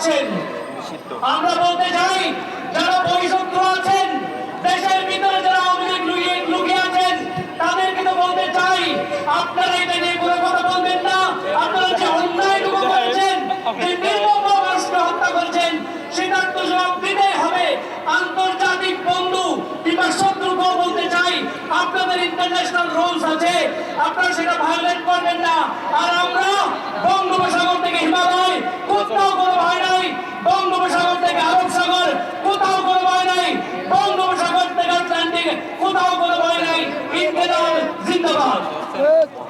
পাচ্ছেন আমরা বলতে চাই, যারা বহিঃশত্রু আছেন, দেশের ভিতরে যারা আওয়ামী লুকিয়ে লুকিয়ে আছেন, তাদেরকে তো বলতে চাই, আপনারা এটা নিয়ে কোনো কথা বলবেন না। আপনারা যে অন্যায়টুকু করেছেন মানুষকে হত্যা করেছেন, সেটার তো জবাব দিতেই হবে। আন্তর্জাতিক বন্ধু কিংবা শত্রুকেও বলতে চাই, আপনাদের ইন্টারন্যাশনাল রুলস আছে, আপনারা সেটা ভায়োলেট করবেন Evet.